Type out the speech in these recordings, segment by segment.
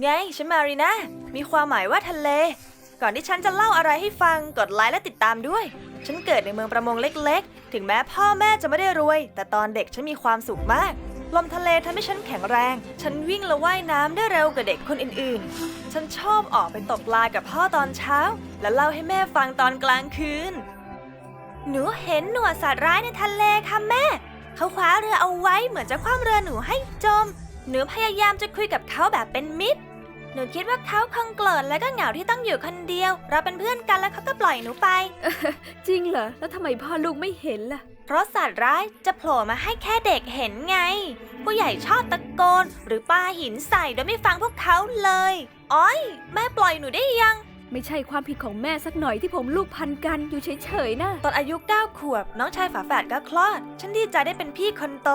ไงฉันมารีนะมีความหมายว่าทะเล ก่อนที่ฉันจะเล่าอะไรให้ฟังกดไลค์และติดตามด้วย ฉันเกิดในเมืองประมงเล็กๆ ถึงแม้พ่อแม่จะไม่ได้รวย แต่ตอนเด็กฉันมีความสุขมาก ลมทะเลทำให้ฉันแข็งแรง ฉันวิ่งและว่ายน้ำได้เร็วกว่าเด็กคนอื่นๆ ฉันชอบออกไปตกปลากับพ่อตอนเช้า และเล่าให้แม่ฟังตอนกลางคืน หนูเห็นหนวดสัตว์ร้ายในทะเลค่ะแม่ เขาคว้าเรือเอาไว้เหมือนจะคว่ำเรือหนูให้จม หนูพยายามจะคุยกับเขาแบบเป็นมิตร หนูคิดว่าเขาคงโกรธและก็เหงาที่ต้องอยู่คนเดียว เราเป็นเพื่อนกันแล้วเขาก็ปล่อยหนูไป จริงเหรอ แล้วทำไมพ่อลูกไม่เห็นล่ะ เพราะสัตว์ร้ายจะโผล่มาให้แค่เด็กเห็นไง ผู้ใหญ่ชอบตะโกน หรือปาหินใส่โดยไม่ฟังพวกเขาเลย อ้อย แม่ปล่อยหนูได้ยัง ไม่ใช่ความผิดของแม่สักหน่อยที่ผมลูกพันกันอยู่เฉยๆนะตอนอายุ9ขวบ น้องชายฝาแฝดก็คลอด ฉันดีใจได้เป็นพี่คนโต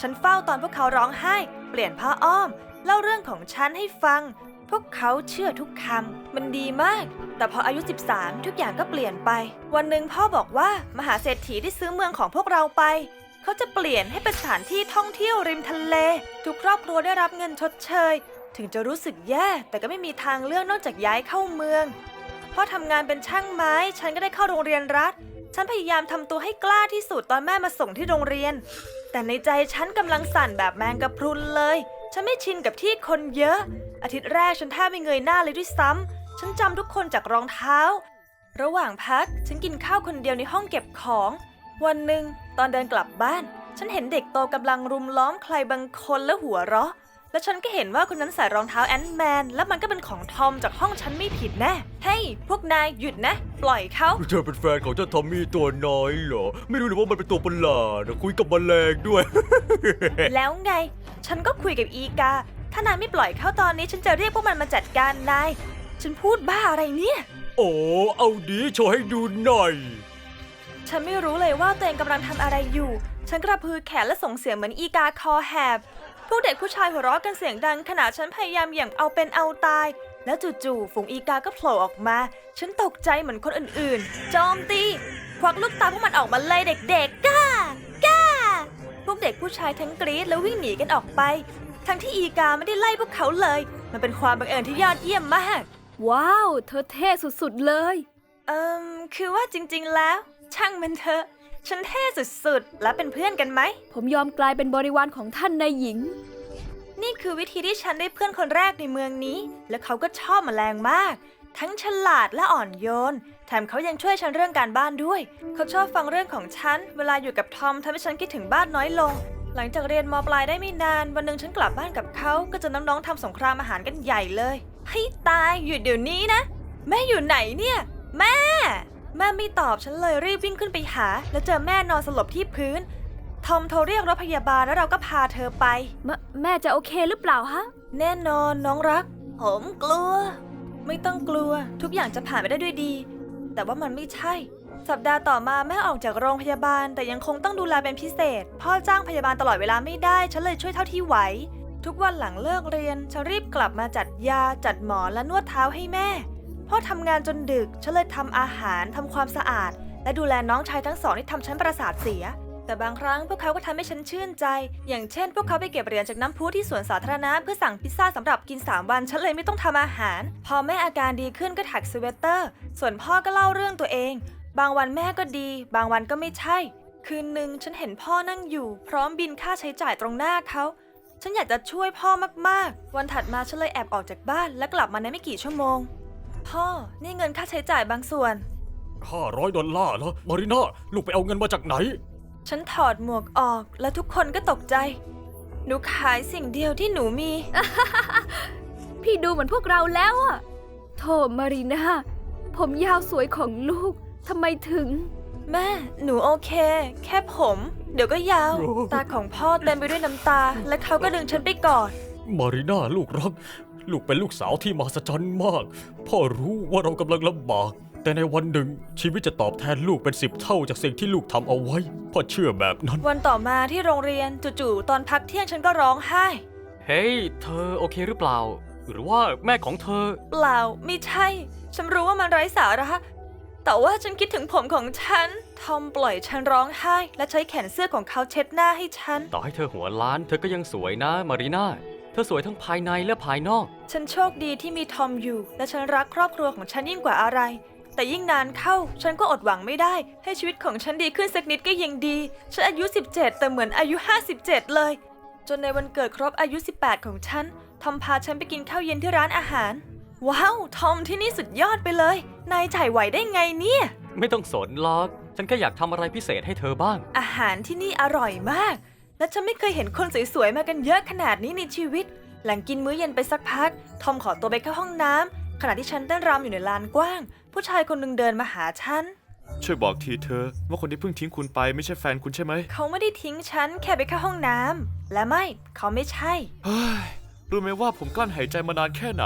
ฉันเฝ้าตอนพวกเขาร้องไห้เปลี่ยนผ้าอ้อม เล่าเรื่องของฉันให้ฟัง พวกเขาเชื่อทุกคำ มันดีมาก แต่พออายุ 13 ทุกอย่างก็เปลี่ยนไป วันหนึ่งพ่อบอกว่ามหาเศรษฐีที่ซื้อเมืองของพวกเราไป เขาจะเปลี่ยนให้เป็นสถานที่ท่องเที่ยวริมทะเล ทุกครอบครัวได้รับเงินชดเชย ถึงจะรู้สึกแย่ แต่ก็ไม่มีทางเลือกนอกจากย้ายเข้าเมืองพ่อทำงานเป็นช่างไม้ ฉันก็ได้เข้าโรงเรียนรัฐ ฉันพยายามทำตัวให้กล้าที่สุดตอนแม่มาส่งที่โรงเรียน แต่ในใจฉันกำลังสั่นแบบแมงกะพรุนเลย ฉันไม่ชินกับที่คนเยอะ อาทิตย์แรกฉันแทบไม่เงยหน้าเลยด้วยซ้ำ ฉันจำทุกคนจากรองเท้า ระหว่างพักฉันกินข้าวคนเดียวในห้องเก็บของ วันหนึ่งตอนเดินกลับบ้าน ฉันเห็นเด็กโตกำลังรุมล้อมใครบางคนและหัวเราะ แล้วฉันก็เห็นว่าคนนั้นใส่รองเท้าแอนด์แมน และมันก็เป็นของทอมจากห้องฉันไม่ผิดแน่เฮ้ยพวกนายหยุดนะ ปล่อยเขา เธอเป็นแฟนของเจ้าทอมมี่ตัวน้อยเหรอ ไม่รู้เลยว่ามันเป็นตัวประหลาดนะคุยกับแมลงด้วย แล้วไง ฉันก็คุยกับอีกา ถ้านายไม่ปล่อยเขาตอนนี้ฉันจะเรียกพวกมันมาจัดการนาย ฉันพูดบ้าอะไรเนี่ย โอ้เอาดีโชว์ให้ดูหน่อย ฉันไม่รู้เลยว่าตัวเองกำลังทำอะไรอยู่ ฉันกระพือแขนและส่งเสียงเหมือนอีกาคอแหบ พวกเด็กผู้ชายหัวเราะกันเสียงดังขณะฉันพยายามอย่างเอาเป็นเอาตาย แล้วจู่ๆฝูงอีกาก็โผล่ออกมา ฉันตกใจเหมือนคนอื่นๆ โจมตี ควักลูกตาพวกมันออกมาเลยเด็กๆ ก้า ก้า พวกเด็กผู้ชายทั้งกรี๊ดแล้ววิ่งหนีกันออกไป ทั้งที่อีกาไม่ได้ไล่พวกเขาเลย มันเป็นความบังเอิญที่ยอดเยี่ยมมาก ว้าว เธอเท่สุดๆเลย เอิมคือว่าจริงๆแล้ว ช่างมันเถอะ ฉันเท่สุดๆ แล้วเป็นเพื่อนกันไหม ผมยอมกลายเป็นบริวารของท่านนายหญิง นี่คือวิธีที่ฉันได้เพื่อนคนแรกในเมืองนี้ และเขาก็ชอบแมลงมาก ทั้งฉลาดและอ่อนโยน แถมเขายังช่วยฉันเรื่องการบ้านด้วย เขาชอบฟังเรื่องของฉัน เวลาอยู่กับทอมทำให้ฉันคิดถึงบ้านน้อยลง หลังจากเรียนมปลายได้ไม่นาน วันหนึ่งฉันกลับบ้านกับเขาก็เจะน้องๆทำสงครามอาหารกันใหญ่เลยให้ตายหยุดเดี๋ยวนี้นะ แม่อยู่ไหนเนี่ย แม่ แม่ไม่ตอบฉันเลยรีบวิ่งขึ้นไปหา แล้วเจอแม่นอนสลบที่พื้น ทอมโทรเรียกรถพยาบาลแล้วเราก็พาเธอไป แมแม่จะโอเคหรือเปล่าฮะ แน่นอนน้องรัก ผมกลัว ไม่ต้องกลัว ทุกอย่างจะผ่านไปได้ด้วยดี แต่ว่ามันไม่ใช่ สัปดาห์ต่อมาแม่ออกจากโรงพยาบาล แต่ยังคงต้องดูแลเป็นพิเศษ พ่อจ้างพยาบาลตลอดเวลาไม่ได้ ฉันเลยช่วยเท่าที่ไหว ทุกวันหลังเลิกเรียนฉันรีบกลับมาจัดยาจัดหมอนและนวดเท้าให้แม่ พ่อทำงานจนดึก ฉันเลยทำอาหารทำความสะอาด และดูแลน้องชายทั้งสองที่ทำฉันประสาทเสีย แต่บางครั้งพวกเขาก็ทำให้ฉันชื่นใจ อย่างเช่น พวกเขาไปเก็บเหรียญจากน้ำพุที่สวนสาธารณะเพื่อสั่งพิซซ่าสำหรับกิน 3 วัน ฉันเลยไม่ต้องทำอาหาร พอแม่อาการดีขึ้นก็ถักสเวตเตอร์ ส่วนพ่อก็เล่าเรื่องตัวเอง บางวันแม่ก็ดี บางวันก็ไม่ใช่ คืนหนึ่งฉันเห็นพ่อนั่งอยู่ พร้อมบินค่าใช้จ่ายตรงหน้าเขาฉันอยากจะช่วยพ่อมากๆ วันถัดมาฉันเลยแอบออกจากบ้านและกลับมาในไม่กี่ชั่วโมง พ่อ นี่เงินค่าใช้จ่ายบางส่วน500ดอลลาร์เหรอมาริน่าลูกไปเอาเงินมาจากไหน ฉันถอดหมวกออกและทุกคนก็ตกใจ หนูขายสิ่งเดียวที่หนูมี พี่ดูเหมือนพวกเราแล้วอะโธ่มารีนาผมยาวสวยของลูกทำไมถึง แม่ หนูโอเค แค่ผม เดี๋ยวก็ยาว โอ้ ตาของพ่อเต็มไปด้วยน้ำตา และเขาก็ดึงฉันไปกอด มาริน่าลูกรัก ลูกเป็นลูกสาวที่มหัศจรรย์มาก พ่อรู้ว่าเรากำลังลำบาก แต่ในวันหนึ่งชีวิตจะตอบแทนลูกเป็นสิบเท่าจากสิ่งที่ลูกทำเอาไว้ พ่อเชื่อแบบนั้น วันต่อมาที่โรงเรียนจู่ๆตอนพักเที่ยงฉันก็ร้องไห้ เฮ้ย เธอโอเคหรือเปล่า หรือว่าแม่ของเธอ เปล่าไม่ใช่ ฉันรู้ว่ามันไร้สาระแต่ว่าฉันคิดถึงผมของฉัน ทอมปล่อยฉันร้องไห้ และใช้แขนเสื้อของเขาเช็ดหน้าให้ฉัน ต่อให้เธอหัวล้าน เธอก็ยังสวยนะมารีนาเธอสวยทั้งภายในและภายนอก ฉันโชคดีที่มีทอมอยู่ และฉันรักครอบครัวของฉันยิ่งกว่าอะไร แต่ยิ่งนานเข้า ฉันก็อดหวังไม่ได้ ให้ชีวิตของฉันดีขึ้นสักนิดก็ยังดี ฉันอายุ 17 แต่เหมือนอายุ 57 เลย จนในวันเกิดครบอายุ 18 ของฉัน ทอมพาฉันไปกินข้าวเย็นที่ร้านอาหาร ว้าว ทอมที่นี่สุดยอดไปเลย นายจ่ายไหวได้ไงเนี่ย ไม่ต้องสนหรอก ฉันแค่อยากทำอะไรพิเศษให้เธอบ้าง อาหารที่นี่อร่อยมาก และฉันไม่เคยเห็นคนสวยๆมากันเยอะขนาดนี้ในชีวิต หลังกินมื้อเย็นไปสักพัก ทอมขอตัวไปเข้าห้องน้ำขณะที่ฉันเต้นรำอยู่ในลานกว้าง ผู้ชายคนหนึ่งเดินมาหาฉัน ช่วยบอกทีเธอ ว่าคนที่เพิ่งทิ้งคุณไปไม่ใช่แฟนคุณใช่ไหมเขาไม่ได้ทิ้งฉันแค่ไปเข้าห้องน้ำและไม่ เขาไม่ใช่ เฮ้ยรู้ไหมว่าผมกลั้นหายใจมานานแค่ไหน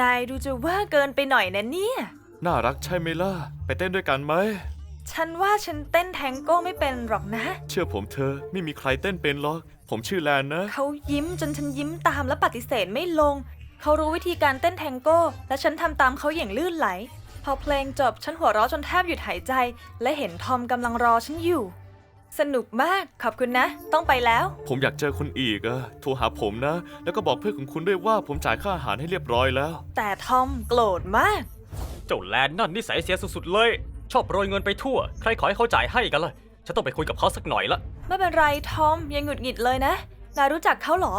นายดูจะเว่าเกินไปหน่อยนะเนี่ย น่ารักใช่ไหมล่ะ ไปเต้นด้วยกันไหม ฉันว่าฉันเต้นแทงโก้ไม่เป็นหรอกนะ เชื่อผมเธอไม่มีใครเต้นเป็นหรอก ผมชื่อแลนนะ เขายิ้มจนฉันยิ้มตามและปฏิเสธไม่ลง เขารู้วิธีการเต้นแทงโก้ และฉันทำตามเขาอย่างลื่นไหล พอเพลงจบฉันหัวเราะจนแทบหยุดหายใจ และเห็นทอมกำลังรอฉันอยู่ สนุกมากขอบคุณนะ ต้องไปแล้ว ผมอยากเจอคุณอีกอะโทรหาผมนะ แล้วก็บอกเพื่อนของคุณด้วยว่าผมจ่ายค่าอาหารให้เรียบร้อยแล้ว แต่ทอมโกรธมาก เจ้าแลนนั่นนิสัยเสียสุดๆเลย ชอบโปรยเงินไปทั่ว ใครขอให้เขาจ่ายให้กันล่ะ ฉันต้องไปคุยกับเขาสักหน่อยละ ไม่เป็นไรทอมยังหงุดหงิดเลยนะนายรู้จักเขาเหรอ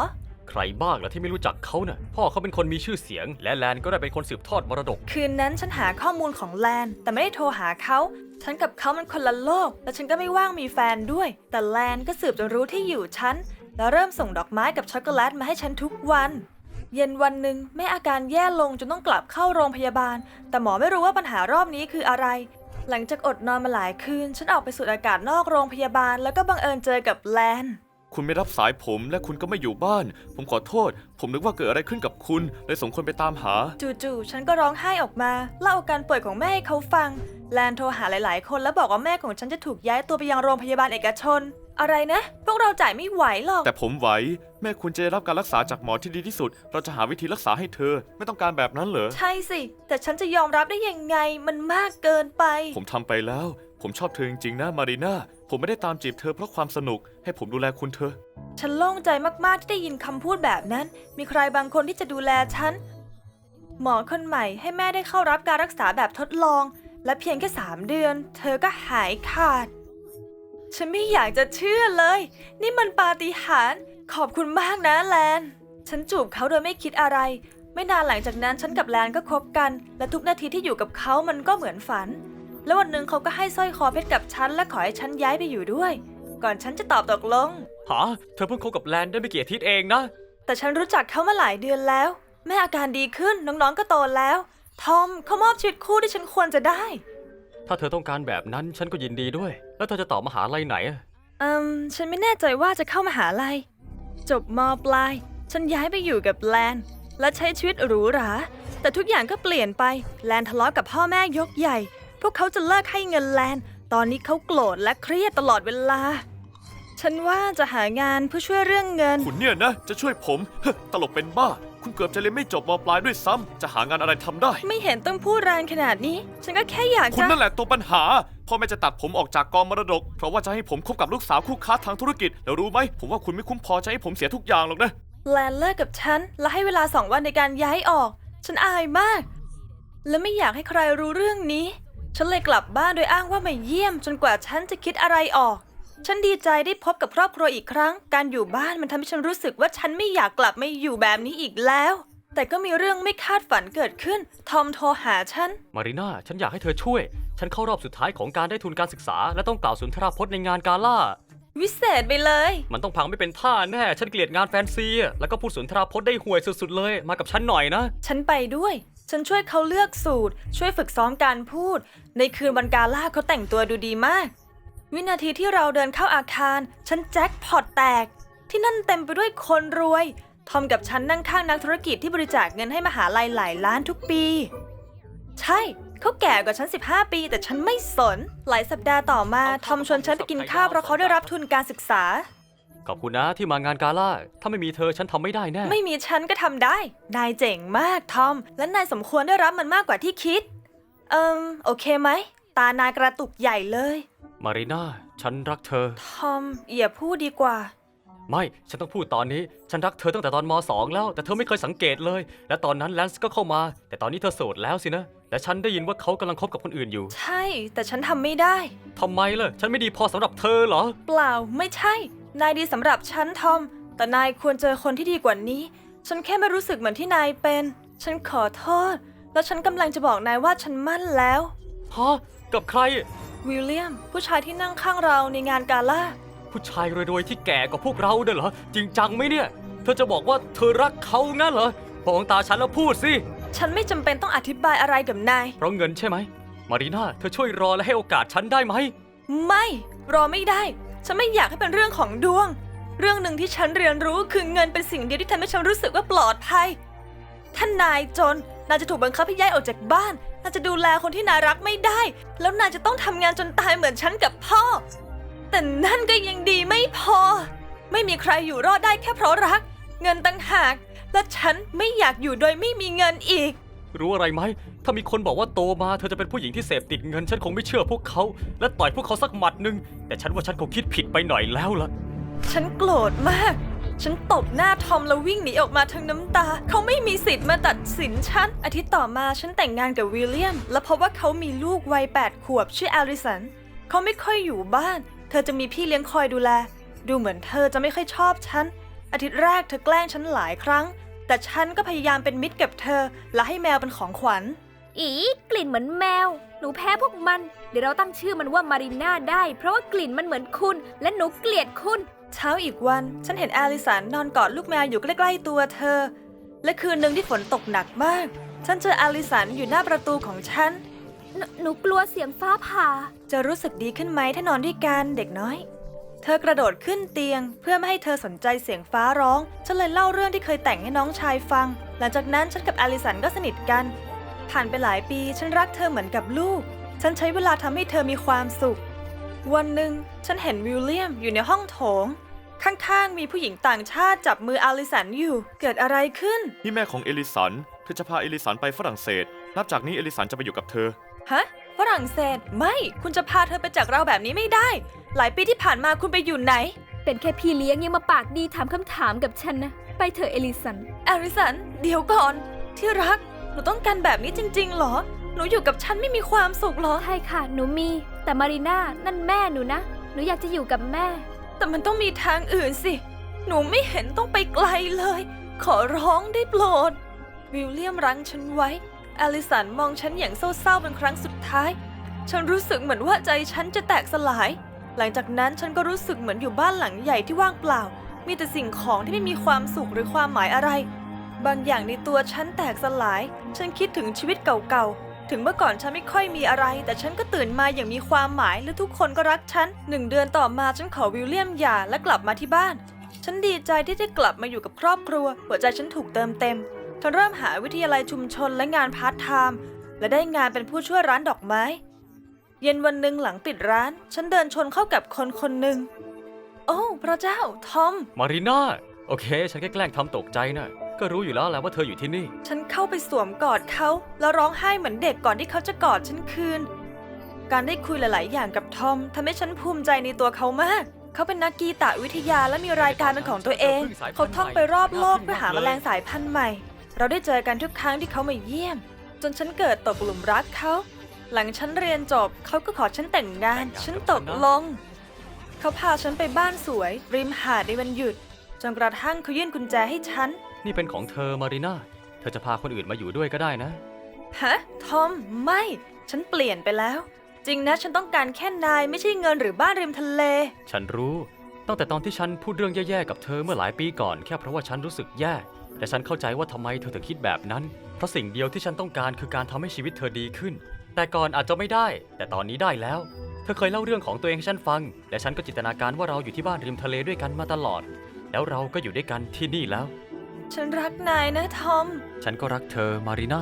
ใครบ้างล่ะที่ไม่รู้จักเขาน่ะ พ่อเขาเป็นคนมีชื่อเสียง และแลนก็ได้เป็นคนสืบทอดมรดก คืนนั้นฉันหาข้อมูลของแลน แต่ไม่ได้โทรหาเขา ฉันกับเขามันคนละโลก และฉันก็ไม่ว่างมีแฟนด้วย แต่แลนก็สืบจนรู้ที่อยู่ฉัน แล้วเริ่มส่งดอกไม้กับช็อกโกแลตมาให้ฉันทุกวัน เย็นวันหนึ่งแม่อาการแย่ลงจนต้องกลับเข้าโรงพยาบาล แต่หมอไม่รู้ว่าปัญหารอบนี้คืออะไร หลังจากอดนอนมาหลายคืน ฉันออกไปสูดอากาศนอกโรงพยาบาล แล้วก็บังเอิญเจอกับแลนคุณไม่รับสายผมและคุณก็ไม่อยู่บ้าน ผมขอโทษ ผมนึกว่าเกิดอะไรขึ้นกับคุณเลยส่งคนไปตามหา จู่ๆ ฉันก็ร้องไห้ออกมาเล่าอาการป่วยของแม่ให้เขาฟัง แลนโทรหาหลาย ๆ คนแล้วบอกว่าแม่ของฉันจะถูกย้ายตัวไปยังโรงพยาบาลเอกชน อะไรนะ พวกเราจ่ายไม่ไหวหรอก แต่ผมไหว แม่คุณจะได้รับการรักษาจากหมอที่ดีที่สุด เราจะหาวิธีรักษาให้เธอ ไม่ต้องการแบบนั้นเหรอ ใช่สิ แต่ฉันจะยอมรับได้ยังไง มันมากเกินไป ผมทำไปแล้ว ผมชอบเธอจริงๆนะมารีนาผมไม่ได้ตามจีบเธอเพราะความสนุก ให้ผมดูแลคุณเธอะ ฉันโล่งใจมาก ๆ ที่ได้ยินคำพูดแบบนั้น มีใครบางคนที่จะดูแลฉัน หมอคนใหม่ให้แม่ได้เข้ารับการรักษาแบบทดลอง และเพียงแค่สามเดือน เธอก็หายขาด ฉันไม่อยากจะเชื่อเลย นี่มันปาฏิหาริย์ขอบคุณมากนะแลน ฉันจูบเขาโดยไม่คิดอะไร ไม่นานหลังจากนั้นฉันกับแลนก็คบกัน และทุกนาทีที่อยู่กับเขามันก็เหมือนฝัน แล้ววันหนึ่งเขาก็ให้สร้อยคอเพชรกับฉันและขอให้ฉันย้ายไปอยู่ด้วย ก่อนฉันจะตอบตกลงหาเธอเพิ่งคบกับแลนได้ไม่กี่อาทิตย์เองนะ แต่ฉันรู้จักเขามาหลายเดือนแล้ว แม่อาการดีขึ้นน้องๆก็โตแล้ว ทอมเขามอบชีวิตคู่ที่ฉันควรจะได้ ถ้าเธอต้องการแบบนั้นฉันก็ยินดีด้วย แล้วเธอจะต่อมหาลัยไหนอะอืม ฉันไม่แน่ใจว่าจะเข้ามาหาลัย จบมปลาย ฉันย้ายไปอยู่กับแลน และใช้ชีวิตหรูหรา แต่ทุกอย่างก็เปลี่ยนไป แลนทะเลาะกับพ่อแม่ยกใหญ่ พวกเขาจะเลิกให้เงินแลน ตอนนี้เขาโกรธและเครียดตลอดเวลา ฉันว่าจะหางานเพื่อช่วยเรื่องเงิน คุณเนี่ยนะ จะช่วยผมเฮ้อตลกเป็นบ้า คุณเกือบจะเรียนไม่จบมปลายด้วยซ้ำจะหางานอะไรทำได้ ไม่เห็นต้องพูดแรงขนาดนี้ ฉันก็แค่อยากคุณจะ นั่นแหละตัวปัญหาพ่อแม่จะตัดผมออกจากกองมรดก เพราะว่าจะให้ผมคบกับลูกสาวคู่ค้าทางธุรกิจ แล้วรู้ไหม ผมว่าคุณไม่คุ้มพอจะให้ผมเสียทุกอย่างหรอกนะ แลนเลิกกับฉัน และให้เวลาสองวันในการย้ายออก ฉันอายมาก และไม่อยากให้ใครรู้เรื่องนี้ ฉันเลยกลับบ้านโดยอ้างว่ามาเยี่ยม จนกว่าฉันจะคิดอะไรออก ฉันดีใจได้พบกับครอบครัวอีกครั้ง การอยู่บ้านมันทำให้ฉันรู้สึกว่าฉันไม่อยากกลับมาอยู่แบบนี้อีกแล้ว แต่ก็มีเรื่องไม่คาดฝันเกิดขึ้น ทอมโทรหาฉัน มารีนาฉันอยากให้เธอช่วย ฉันเข้ารอบสุดท้ายของการได้ทุนการศึกษา และต้องกล่าวสุนทรพจน์ในงานกาล่า วิเศษไปเลย มันต้องพังไม่เป็นท่าแน่ ฉันเกลียดงานแฟนซีอะแล้วก็พูดสุนทรพจน์ได้ห่วยสุดๆเลย มากับฉันหน่อยนะ ฉันไปด้วย ฉันช่วยเขาเลือกสูตร ช่วยฝึกซ้อมการพูด ในคืนวันกาล่าเขาแต่งตัวดูดีมาก วินาทีที่เราเดินเข้าอาคาร ฉันแจ็คพอตแตก ที่นั่นเต็มไปด้วยคนรวย ทอมกับฉันนั่งข้างนักธุรกิจที่บริจาคเงินให้มหาลัยหลายล้านทุกปี ใช่เขาแก่กว่าฉัน 15 ปี แต่ฉันไม่สน หลายสัปดาห์ต่อมา ทอมชวนฉันไปกินข้าวเพราะเขาได้รับทุนการศึกษา ขอบคุณนะที่มางานกาล่า ถ้าไม่มีเธอฉันทำไม่ได้แน่ ไม่มีฉันก็ทำได้ นายเจ๋งมากทอม และนายสมควรได้รับมันมากกว่าที่คิด เอิมโอเคไหม ตานายกระตุกใหญ่เลย มารีนาฉันรักเธอ ทอมอย่าพูดดีกว่า ไม่ฉันต้องพูดตอนนี้ ฉันรักเธอตั้งแต่ตอนม .2 แล้ว แต่เธอไม่เคยสังเกตเลย และตอนนั้นแลนซ์ก็เข้ามา แต่ตอนนี้เธอโสดแล้วสินะแต่ฉันได้ยินว่าเขากำลังคบกับคนอื่นอยู่ใช่ แต่ฉันทำไม่ได้ ทำไมล่ะ ฉันไม่ดีพอสำหรับเธอเหรอ เปล่าไม่ใช่ นายดีสำหรับฉันทอม แต่นายควรเจอคนที่ดีกว่านี้ ฉันแค่ไม่รู้สึกเหมือนที่นายเป็น ฉันขอโทษ แล้วฉันกำลังจะบอกนายว่าฉันมั่นแล้ว ฮะ กับใคร วิลเลียม ผู้ชายที่นั่งข้างเราในงานกาล่า ผู้ชายรวยๆที่แก่กว่าพวกเราเด้อเหรอ จริงจังไหมเนี่ย เธอจะบอกว่าเธอรักเขางั้นเหรอมองตาฉันแล้วพูดสิ ฉันไม่จำเป็นต้องอธิบายอะไรกับนาย เพราะเงินใช่ไหม มารีนาเธอช่วยรอและให้โอกาสฉันได้ไหม ไม่ รอไม่ได้ ฉันไม่อยากให้เป็นเรื่องของดวง เรื่องหนึ่งที่ฉันเรียนรู้คือเงินเป็นสิ่งเดียวที่ทำให้ฉันรู้สึกว่าปลอดภัยถ้านายจนนายจะถูกบังคับให้ย้ายออกจากบ้าน นายจะดูแลคนที่นายรักไม่ได้ แล้วนายจะต้องทำงานจนตายเหมือนฉันกับพ่อ แต่นั่นก็ยังดีไม่พอ ไม่มีใครอยู่รอดได้แค่เพราะรัก เงินตั้งหาก และฉันไม่อยากอยู่โดยไม่มีเงินอีก รู้อะไรไหม ถ้ามีคนบอกว่าโตมาเธอจะเป็นผู้หญิงที่เสพติดเงิน ฉันคงไม่เชื่อพวกเขา และต่อยพวกเขาสักหมัดหนึ่งแต่ฉันว่าฉันคงคิดผิดไปหน่อยแล้วล่ะ ฉันโกรธมาก ฉันตบหน้าทอมแล้ววิ่งหนีออกมาทั้งน้ำตา เขาไม่มีสิทธิ์มาตัดสินฉัน อาทิตย์ต่อมาฉันแต่งงานกับวิลเลียม และพบว่าเขามีลูกวัย 8 ขวบชื่อแอลิสัน เขาไม่ค่อยอยู่บ้าน เธอจะมีพี่เลี้ยงคอยดูแล ดูเหมือนเธอจะไม่ค่อยชอบฉัน อาทิตย์แรกเธอแกล้งฉันหลายครั้ง แต่ฉันก็พยายามเป็นมิตรกับเธอ และให้แมวเป็นของขวัญ อีกลิ่นเหมือนแมว หนูแพ้พวกมัน เดี๋ยวเราตั้งชื่อมันว่ามาริน่าได้ เพราะว่ากลิ่นมันเหมือนคุณ และหนูเกลียดคุณ เช้าอีกวันฉันเห็นแอลิสันนอนกอดลูกแมวอยู่ใกล้ๆตัวเธอ และคืนหนึ่งที่ฝนตกหนักมาก ฉันเจอแอลิสันอยู่หน้าประตูของฉันหนหนูกลัวเสียงฟ้าผ่า จะรู้สึกดีขึ้นไหมถ้านอนด้วยกันเด็กน้อย เธอกระโดดขึ้นเตียง เพื่อไม่ให้เธอสนใจเสียงฟ้าร้อง ฉันเลยเล่าเรื่องที่เคยแต่งให้น้องชายฟัง หลังจากนั้นฉันกับแอลิสันก็สนิทกัน ผ่านไปหลายปีฉันรักเธอเหมือนกับลูก ฉันใช้เวลาทำให้เธอมีความสุข วันหนึ่งฉันเห็นวิลเลียมอยู่ในห้องโถง ข้างๆ มีผู้หญิงต่างชาติจับมืออลิสันอยู่ เกิดอะไรขึ้น นี่แม่ของเอลิสัน เธอจะพาเอลิสันไปฝรั่งเศส นับจากนี้เอลิสันจะไปอยู่กับเธอ ฮะ ฝรั่งเศส ไม่ คุณจะพาเธอไปจากเราแบบนี้ไม่ได้ หลายปีที่ผ่านมาคุณไปอยู่ไหน เป็นแค่พี่เลี้ยงยังมาปากดีถามคำถามกับฉันนะ ไปเถอะเอลิสันแอริสัน เดี๋ยวก่อน ที่รัก หนูต้องการแบบนี้จริงๆเหรอ หนูอยู่กับฉันไม่มีความสุขเหรอ ใช่ค่ะ หนูมี แต่มารีน่านั่นแม่หนูนะ หนูอยากจะอยู่กับแม่ แต่มันต้องมีทางอื่นสิ หนูไม่เห็นต้องไปไกลเลย ขอร้องได้โปรด วิลเลียมรั้งฉันไว้ อลิสันมองฉันอย่างเศร้าๆเป็นครั้งสุดท้าย ฉันรู้สึกเหมือนว่าใจฉันจะแตกสลาย หลังจากนั้นฉันก็รู้สึกเหมือนอยู่บ้านหลังใหญ่ที่ว่างเปล่า มีแต่สิ่งของที่ไม่มีความสุขหรือความหมายอะไร บางอย่างในตัวฉันแตกสลาย ฉันคิดถึงชีวิตเก่าๆ ถึงเมื่อก่อนฉันไม่ค่อยมีอะไร แต่ฉันก็ตื่นมาอย่างมีความหมายและทุกคนก็รักฉันหนึ่งเดือนต่อมาฉันขอวิลเลียมหย่าและกลับมาที่บ้าน ฉันดีใจที่ได้กลับมาอยู่กับครอบครัว หัวใจฉันถูกเติมเต็มฉันเริ่มหาวิทยาลัยชุมชนและงานพาร์ทไทม์และได้งานเป็นผู้ช่วยร้านดอกไม้ เย็นวันหนึ่งหลังปิดร้าน ฉันเดินชนเข้ากับคนคนหนึ่งโอ้พระเจ้าทอม มารีนาโอเค ฉันแค่แกล้งทำตกใจนะ ก็รู้อยู่แล้วแหละว่าเธออยู่ที่นี่ ฉันเข้าไปสวมกอดเขา แล้วร้องไห้เหมือนเด็กก่อนที่เขาจะกอดฉันคืน การได้คุยหลาย ๆ อย่างกับทอมทำให้ฉันภูมิใจในตัวเขามาก เขาเป็นนักกีตาวิทยาและมีรายการเป็นของตัวเอง เขาท่องไปรอบโลกเพื่อหาแมลงสายพันธุ์ใหม่ เราได้เจอกันทุกครั้งที่เขามาเยี่ยม จนฉันเกิดตกหลุมรักเขา หลังฉันเรียนจบเขาก็ขอฉันแต่งงาน ฉันตกลง เขาพาฉันไปบ้านสวย ริมหาดในวันหยุดจนกระทั่งเขายื่นกุญแจให้ฉัน นี่เป็นของเธอมารีนาเธอจะพาคนอื่นมาอยู่ด้วยก็ได้นะ ฮะ ทอม ไม่ ฉันเปลี่ยนไปแล้ว จริงนะฉันต้องการแค่นายไม่ใช่เงินหรือบ้านริมทะเล ฉันรู้ ตั้งแต่ตอนที่ฉันพูดเรื่องแย่ๆกับเธอเมื่อหลายปีก่อนแค่เพราะว่าฉันรู้สึกแย่ แต่ฉันเข้าใจว่าทำไมเธอถึงคิดแบบนั้น เพราะสิ่งเดียวที่ฉันต้องการคือการทำให้ชีวิตเธอดีขึ้น แต่ก่อนอาจจะไม่ได้ แต่ตอนนี้ได้แล้ว เธอเคยเล่าเรื่องของตัวเองให้ฉันฟัง และฉันก็จินตนาการว่าเราอยู่ที่บ้านริมทะเลด้วยกันมาตลอด แล้วเราก็อยู่ด้วยกันที่นี่แล้ว ฉันรักนายนะทอม ฉันก็รักเธอมารีนา